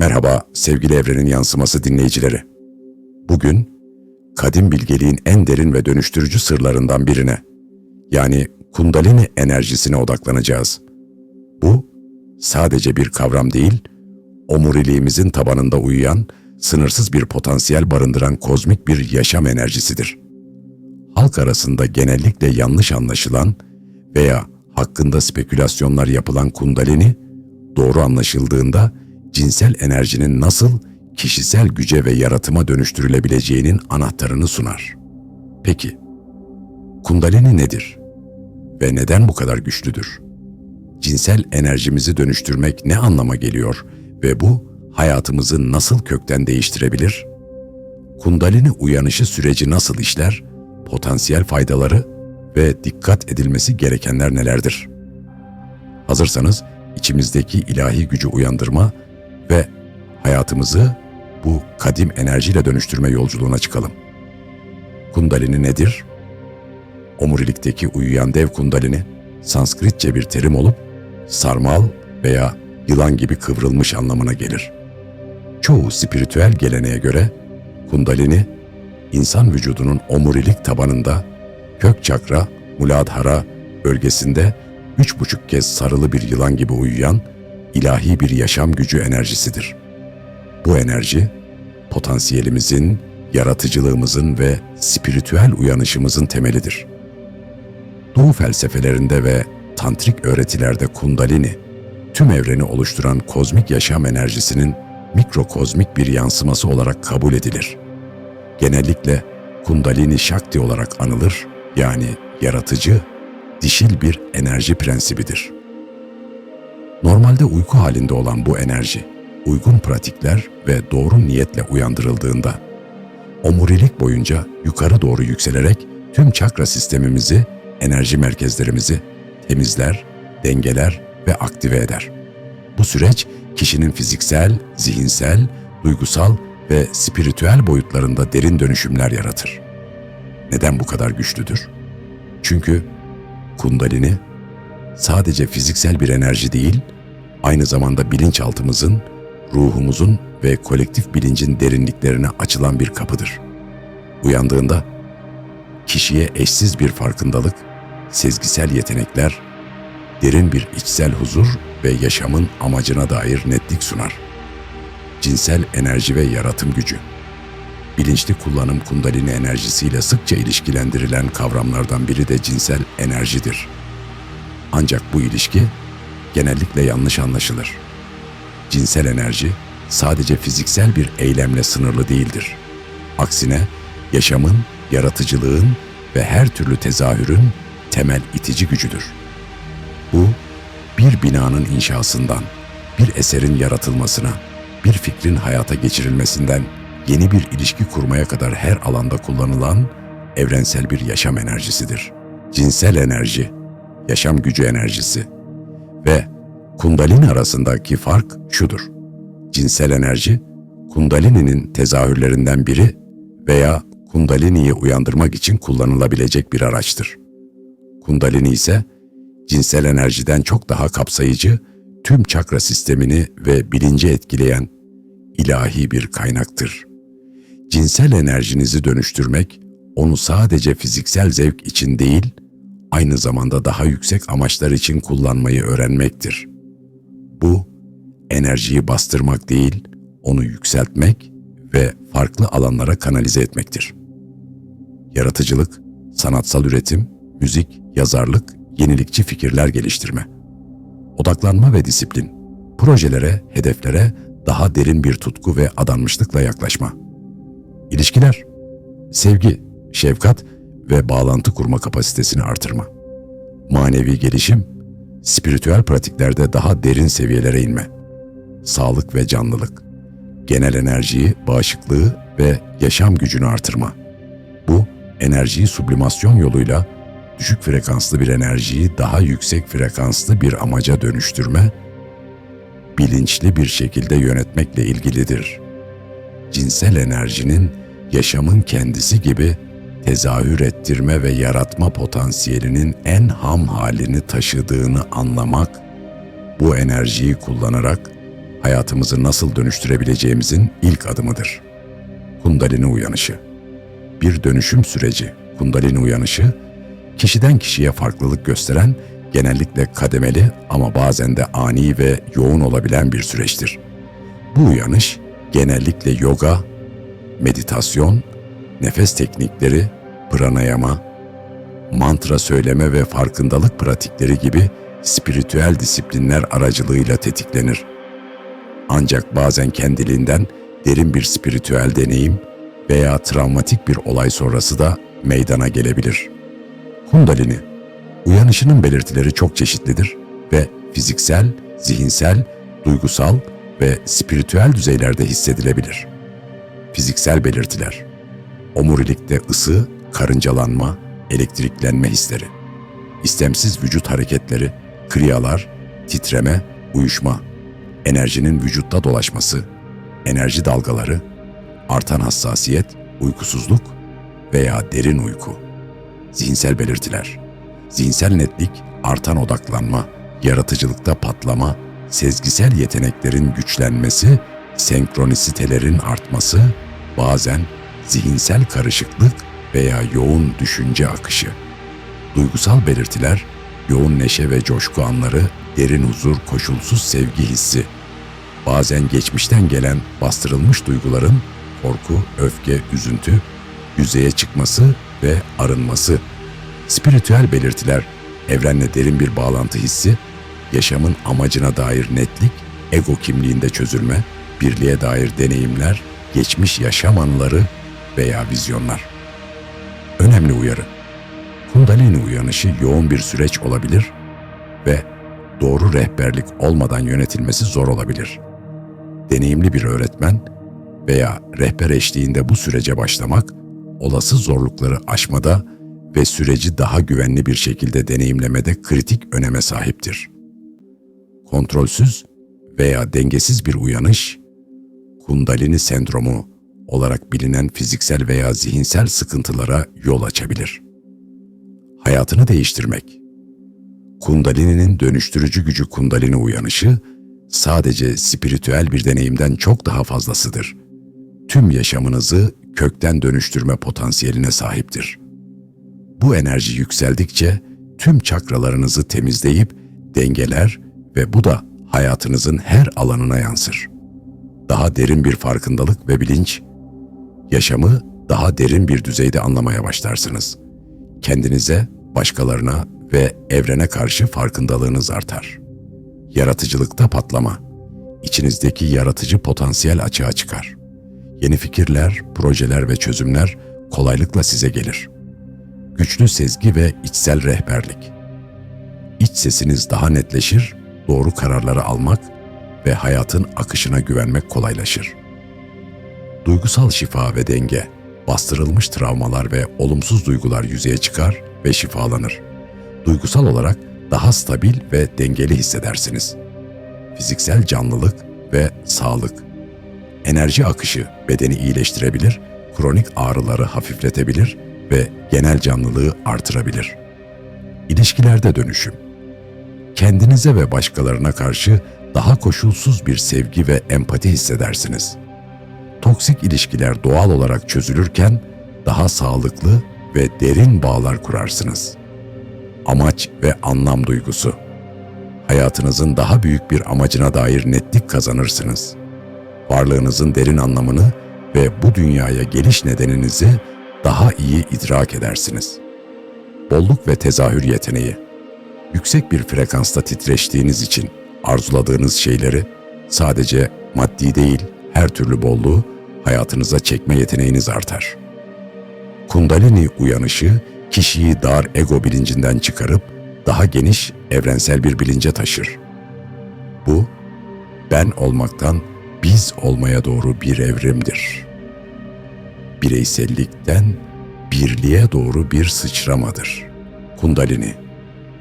Merhaba sevgili evrenin yansıması dinleyicileri. Bugün kadim bilgeliğin en derin ve dönüştürücü sırlarından birine yani kundalini enerjisine odaklanacağız. Bu sadece bir kavram değil, omuriliğimizin tabanında uyuyan, sınırsız bir potansiyel barındıran kozmik bir yaşam enerjisidir. Halk arasında genellikle yanlış anlaşılan veya hakkında spekülasyonlar yapılan kundalini, doğru anlaşıldığında cinsel enerjinin nasıl kişisel güce ve yaratıma dönüştürülebileceğinin anahtarını sunar. Peki, kundalini nedir? Ve neden bu kadar güçlüdür? Cinsel enerjimizi dönüştürmek ne anlama geliyor ve bu hayatımızı nasıl kökten değiştirebilir? Kundalini uyanışı süreci nasıl işler? Potansiyel faydaları ve dikkat edilmesi gerekenler nelerdir? Hazırsanız içimizdeki ilahi gücü uyandırma ve hayatımızı bu kadim enerjiyle dönüştürme yolculuğuna çıkalım. Kundalini nedir? Omurilikteki uyuyan dev kundalini, Sanskritçe bir terim olup sarmal veya yılan gibi kıvrılmış anlamına gelir. Çoğu spiritüel geleneğe göre kundalini, insan vücudunun omurilik tabanında, kök çakra, muladhara bölgesinde üç buçuk kez sarılı bir yılan gibi uyuyan ilahi bir yaşam gücü enerjisidir. Bu enerji, potansiyelimizin, yaratıcılığımızın ve spiritüel uyanışımızın temelidir. Doğu felsefelerinde ve tantrik öğretilerde kundalini, tüm evreni oluşturan kozmik yaşam enerjisinin mikrokozmik bir yansıması olarak kabul edilir. Genellikle kundalini şakti olarak anılır, yani yaratıcı, dişil bir enerji prensibidir. Normalde uyku halinde olan bu enerji, uygun pratikler ve doğru niyetle uyandırıldığında, omurilik boyunca yukarı doğru yükselerek tüm çakra sistemimizi, enerji merkezlerimizi temizler, dengeler ve aktive eder. Bu süreç kişinin fiziksel, zihinsel, duygusal ve spiritüel boyutlarında derin dönüşümler yaratır. Neden bu kadar güçlüdür? Çünkü kundalini sadece fiziksel bir enerji değil, aynı zamanda bilinçaltımızın, ruhumuzun ve kolektif bilincin derinliklerine açılan bir kapıdır. Uyandığında kişiye eşsiz bir farkındalık, sezgisel yetenekler, derin bir içsel huzur ve yaşamın amacına dair netlik sunar. Cinsel enerji ve yaratım gücü. Bilinçli kullanım kundalini enerjisiyle sıkça ilişkilendirilen kavramlardan biri de cinsel enerjidir. Ancak bu ilişki genellikle yanlış anlaşılır. Cinsel enerji sadece fiziksel bir eylemle sınırlı değildir. Aksine yaşamın, yaratıcılığın ve her türlü tezahürün temel itici gücüdür. Bu, bir binanın inşasından, bir eserin yaratılmasına, bir fikrin hayata geçirilmesinden yeni bir ilişki kurmaya kadar her alanda kullanılan evrensel bir yaşam enerjisidir. Cinsel enerji, yaşam gücü enerjisi ve kundalini arasındaki fark şudur. Cinsel enerji, kundalini'nin tezahürlerinden biri veya kundalini'yi uyandırmak için kullanılabilecek bir araçtır. Kundalini ise cinsel enerjiden çok daha kapsayıcı, tüm çakra sistemini ve bilinci etkileyen ilahi bir kaynaktır. Cinsel enerjinizi dönüştürmek, onu sadece fiziksel zevk için değil, aynı zamanda daha yüksek amaçlar için kullanmayı öğrenmektir. Bu, enerjiyi bastırmak değil, onu yükseltmek ve farklı alanlara kanalize etmektir. Yaratıcılık, sanatsal üretim, müzik, yazarlık, yenilikçi fikirler geliştirme. Odaklanma ve disiplin, projelere, hedeflere daha derin bir tutku ve adanmışlıkla yaklaşma. İlişkiler, sevgi, şefkat ve bağlantı kurma kapasitesini artırma. Manevi gelişim, spiritüel pratiklerde daha derin seviyelere inme. Sağlık ve canlılık, genel enerjiyi, bağışıklığı ve yaşam gücünü artırma. Bu, enerjiyi sublimasyon yoluyla düşük frekanslı bir enerjiyi daha yüksek frekanslı bir amaca dönüştürme, bilinçli bir şekilde yönetmekle ilgilidir. Cinsel enerjinin yaşamın kendisi gibi tezahür ettirme ve yaratma potansiyelinin en ham halini taşıdığını anlamak, bu enerjiyi kullanarak hayatımızı nasıl dönüştürebileceğimizin ilk adımıdır. Kundalini uyanışı. Bir dönüşüm süreci, kundalini uyanışı, kişiden kişiye farklılık gösteren, genellikle kademeli ama bazen de ani ve yoğun olabilen bir süreçtir. Bu uyanış genellikle yoga, meditasyon, nefes teknikleri, pranayama, mantra söyleme ve farkındalık pratikleri gibi spiritüel disiplinler aracılığıyla tetiklenir. Ancak bazen kendiliğinden derin bir spiritüel deneyim veya travmatik bir olay sonrası da meydana gelebilir. Kundalini, uyanışının belirtileri çok çeşitlidir ve fiziksel, zihinsel, duygusal ve spiritüel düzeylerde hissedilebilir. Fiziksel belirtiler, omurilikte ısı, karıncalanma, elektriklenme hisleri, istemsiz vücut hareketleri, kriyalar, titreme, uyuşma, enerjinin vücutta dolaşması, enerji dalgaları, artan hassasiyet, uykusuzluk veya derin uyku. Zihinsel belirtiler, zihinsel netlik, artan odaklanma, yaratıcılıkta patlama, sezgisel yeteneklerin güçlenmesi, senkronisitelerin artması, bazen zihinsel karışıklık veya yoğun düşünce akışı. Duygusal belirtiler, yoğun neşe ve coşku anları, derin huzur, koşulsuz sevgi hissi. Bazen geçmişten gelen bastırılmış duyguların korku, öfke, üzüntü, yüzeye çıkması ve arınması. Spiritüel belirtiler, evrenle derin bir bağlantı hissi, yaşamın amacına dair netlik, ego kimliğinde çözülme, birliğe dair deneyimler, geçmiş yaşam anıları veya vizyonlar. Önemli uyarı. Kundalini uyanışı yoğun bir süreç olabilir ve doğru rehberlik olmadan yönetilmesi zor olabilir. Deneyimli bir öğretmen veya rehber eşliğinde bu sürece başlamak, olası zorlukları aşmada ve süreci daha güvenli bir şekilde deneyimlemede kritik öneme sahiptir. Kontrolsüz veya dengesiz bir uyanış, kundalini sendromu olarak bilinen fiziksel veya zihinsel sıkıntılara yol açabilir. Hayatını değiştirmek Kundalini'nin dönüştürücü gücü kundalini uyanışı, sadece spiritüel bir deneyimden çok daha fazlasıdır. Tüm yaşamınızı kökten dönüştürme potansiyeline sahiptir. Bu enerji yükseldikçe tüm çakralarınızı temizleyip dengeler ve bu da hayatınızın her alanına yansır. Daha derin bir farkındalık ve bilinç, yaşamı daha derin bir düzeyde anlamaya başlarsınız. Kendinize, başkalarına ve evrene karşı farkındalığınız artar. Yaratıcılıkta patlama, içinizdeki yaratıcı potansiyel açığa çıkar. Yeni fikirler, projeler ve çözümler kolaylıkla size gelir. Güçlü sezgi ve içsel rehberlik. İç sesiniz daha netleşir, doğru kararları almak ve hayatın akışına güvenmek kolaylaşır. Duygusal şifa ve denge, bastırılmış travmalar ve olumsuz duygular yüzeye çıkar ve şifalanır. Duygusal olarak daha stabil ve dengeli hissedersiniz. Fiziksel canlılık ve sağlık. Enerji akışı bedeni iyileştirebilir, kronik ağrıları hafifletebilir ve genel canlılığı artırabilir. İlişkilerde dönüşüm. Kendinize ve başkalarına karşı daha koşulsuz bir sevgi ve empati hissedersiniz. Toksik ilişkiler doğal olarak çözülürken daha sağlıklı ve derin bağlar kurarsınız. Amaç ve anlam duygusu. Hayatınızın daha büyük bir amacına dair netlik kazanırsınız. Varlığınızın derin anlamını ve bu dünyaya geliş nedeninizi daha iyi idrak edersiniz. Bolluk ve tezahür yeteneği. Yüksek bir frekansta titreştiğiniz için arzuladığınız şeyleri sadece maddi değil her türlü bolluğu hayatınıza çekme yeteneğiniz artar. Kundalini uyanışı kişiyi dar ego bilincinden çıkarıp daha geniş evrensel bir bilince taşır. Bu ben olmaktan biz olmaya doğru bir evrimdir. Bireysellikten birliğe doğru bir sıçramadır. Kundalini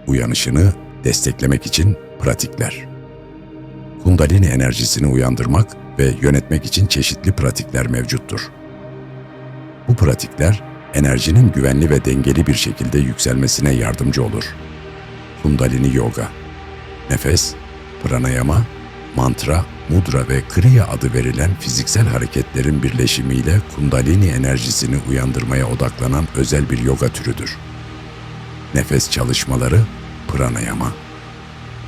uyanışını desteklemek için pratikler. Kundalini enerjisini uyandırmak ve yönetmek için çeşitli pratikler mevcuttur. Bu pratikler enerjinin güvenli ve dengeli bir şekilde yükselmesine yardımcı olur. Kundalini yoga, nefes, pranayama, Mantra, mudra ve kriya adı verilen fiziksel hareketlerin birleşimiyle kundalini enerjisini uyandırmaya odaklanan özel bir yoga türüdür. Nefes çalışmaları pranayama.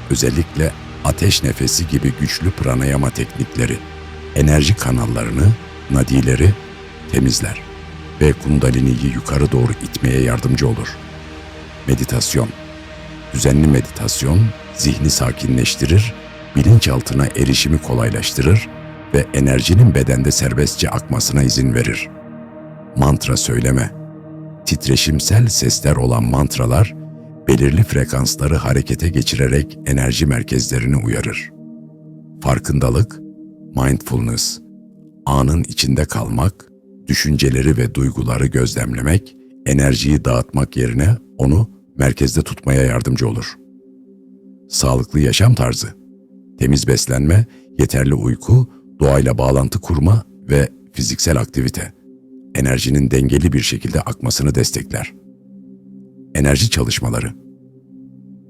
Özellikle ateş nefesi gibi güçlü pranayama teknikleri enerji kanallarını, nadileri temizler ve kundaliniyi yukarı doğru itmeye yardımcı olur. Meditasyon Düzenli meditasyon zihni sakinleştirir, bilinçaltına erişimi kolaylaştırır ve enerjinin bedende serbestçe akmasına izin verir. Mantra söyleme Titreşimsel sesler olan mantralar, belirli frekansları harekete geçirerek enerji merkezlerini uyarır. Farkındalık, mindfulness, anın içinde kalmak, düşünceleri ve duyguları gözlemlemek, enerjiyi dağıtmak yerine onu merkezde tutmaya yardımcı olur. Sağlıklı yaşam tarzı, temiz beslenme, yeterli uyku, doğayla bağlantı kurma ve fiziksel aktivite, enerjinin dengeli bir şekilde akmasını destekler. Enerji çalışmaları,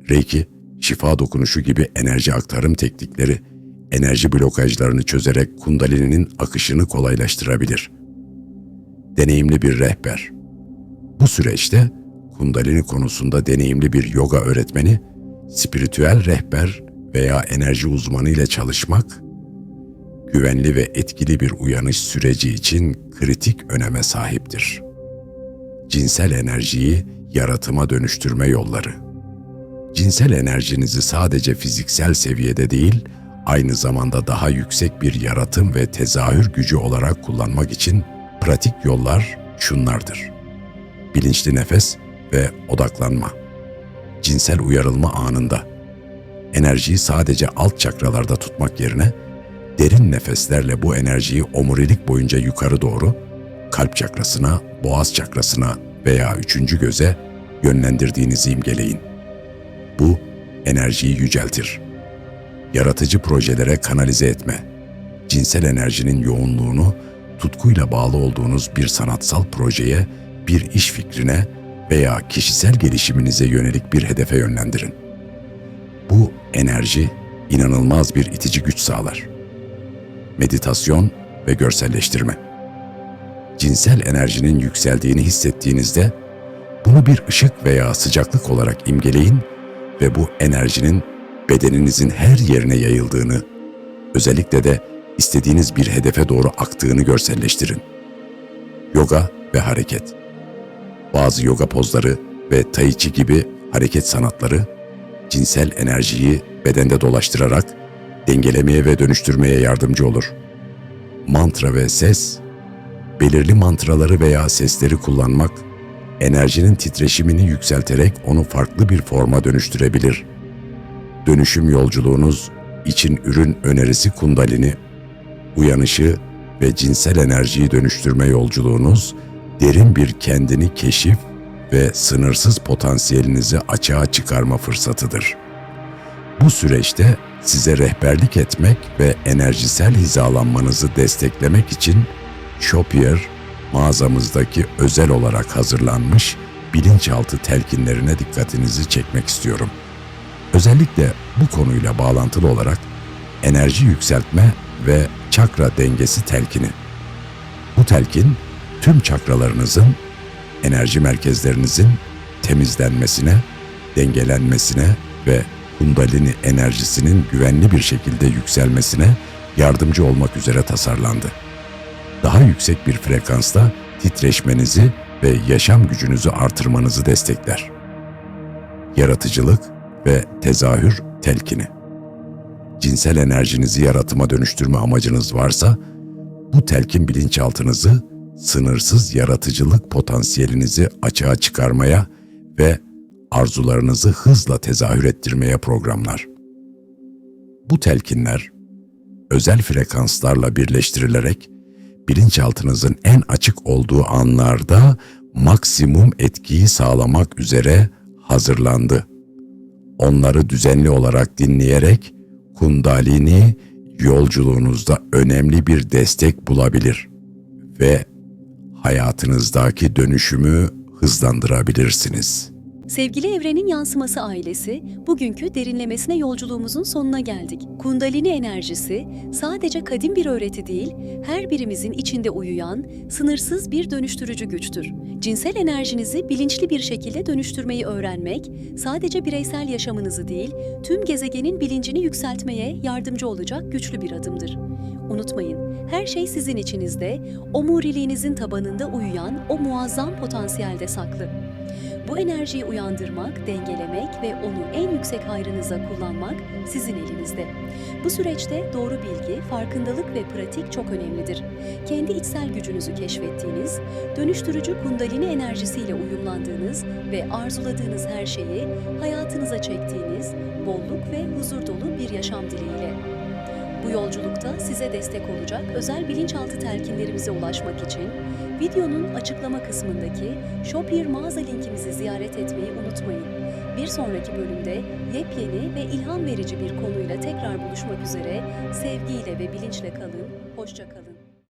Reiki, şifa dokunuşu gibi enerji aktarım teknikleri, enerji blokajlarını çözerek kundalinin akışını kolaylaştırabilir. Deneyimli bir rehber. Bu süreçte kundalini konusunda deneyimli bir yoga öğretmeni, spiritüel rehber veya enerji uzmanı ile çalışmak, güvenli ve etkili bir uyanış süreci için kritik öneme sahiptir. Cinsel enerjiyi yaratıma dönüştürme yolları. Cinsel enerjinizi sadece fiziksel seviyede değil, aynı zamanda daha yüksek bir yaratım ve tezahür gücü olarak kullanmak için pratik yollar şunlardır. Bilinçli nefes ve odaklanma. Cinsel uyarılma anında. Enerjiyi sadece alt çakralarda tutmak yerine derin nefeslerle bu enerjiyi omurilik boyunca yukarı doğru kalp çakrasına, boğaz çakrasına veya üçüncü göze yönlendirdiğinizi imgeleyin. Bu enerjiyi yüceltir. Yaratıcı projelere kanalize etme. Cinsel enerjinin yoğunluğunu tutkuyla bağlı olduğunuz bir sanatsal projeye, bir iş fikrine veya kişisel gelişiminize yönelik bir hedefe yönlendirin. Bu enerji inanılmaz bir itici güç sağlar. Meditasyon ve görselleştirme. Cinsel enerjinin yükseldiğini hissettiğinizde bunu bir ışık veya sıcaklık olarak imgeleyin ve bu enerjinin bedeninizin her yerine yayıldığını, özellikle de istediğiniz bir hedefe doğru aktığını görselleştirin. Yoga ve hareket. Bazı yoga pozları ve tai chi gibi hareket sanatları cinsel enerjiyi bedende dolaştırarak dengelemeye ve dönüştürmeye yardımcı olur. Mantra ve ses, belirli mantraları veya sesleri kullanmak, enerjinin titreşimini yükselterek onu farklı bir forma dönüştürebilir. Dönüşüm yolculuğunuz için ürün önerisi kundalini, uyanışı ve cinsel enerjiyi dönüştürme yolculuğunuz, derin bir kendini keşif ve sınırsız potansiyelinizi açığa çıkarma fırsatıdır. Bu süreçte size rehberlik etmek ve enerjisel hizalanmanızı desteklemek için Shopier mağazamızdaki özel olarak hazırlanmış bilinçaltı telkinlerine dikkatinizi çekmek istiyorum. Özellikle bu konuyla bağlantılı olarak enerji yükseltme ve çakra dengesi telkini. Bu telkin tüm çakralarınızın, enerji merkezlerinizin temizlenmesine, dengelenmesine ve kundalini enerjisinin güvenli bir şekilde yükselmesine yardımcı olmak üzere tasarlandı. Daha yüksek bir frekansta titreşmenizi ve yaşam gücünüzü artırmanızı destekler. Yaratıcılık ve tezahür telkini. Cinsel enerjinizi yaratıma dönüştürme amacınız varsa, bu telkin bilinçaltınızı sınırsız yaratıcılık potansiyelinizi açığa çıkarmaya ve arzularınızı hızla tezahür ettirmeye programlar. Bu telkinler özel frekanslarla birleştirilerek bilinçaltınızın en açık olduğu anlarda maksimum etkiyi sağlamak üzere hazırlandı. Onları düzenli olarak dinleyerek Kundalini yolculuğunuzda önemli bir destek bulabilir ve hayatınızdaki dönüşümü hızlandırabilirsiniz. Sevgili Evrenin Yansıması ailesi, bugünkü derinlemesine yolculuğumuzun sonuna geldik. Kundalini enerjisi sadece kadim bir öğreti değil, her birimizin içinde uyuyan, sınırsız bir dönüştürücü güçtür. Cinsel enerjinizi bilinçli bir şekilde dönüştürmeyi öğrenmek, sadece bireysel yaşamınızı değil, tüm gezegenin bilincini yükseltmeye yardımcı olacak güçlü bir adımdır. Unutmayın, her şey sizin içinizde, omuriliğinizin tabanında uyuyan o muazzam potansiyelde saklı. Bu enerjiyi uyandırmak, dengelemek ve onu en yüksek hayrınıza kullanmak sizin elinizde. Bu süreçte doğru bilgi, farkındalık ve pratik çok önemlidir. Kendi içsel gücünüzü keşfettiğiniz, dönüştürücü kundalini enerjisiyle uyumlandığınız ve arzuladığınız her şeyi hayatınıza çektiğiniz bolluk ve huzur dolu bir yaşam dileğiyle. Bu yolculukta size destek olacak özel bilinçaltı telkinlerimize ulaşmak için videonun açıklama kısmındaki Shop Here mağaza linkimizi ziyaret etmeyi unutmayın. Bir sonraki bölümde yepyeni ve ilham verici bir konuyla tekrar buluşmak üzere sevgiyle ve bilinçle kalın, hoşça kalın.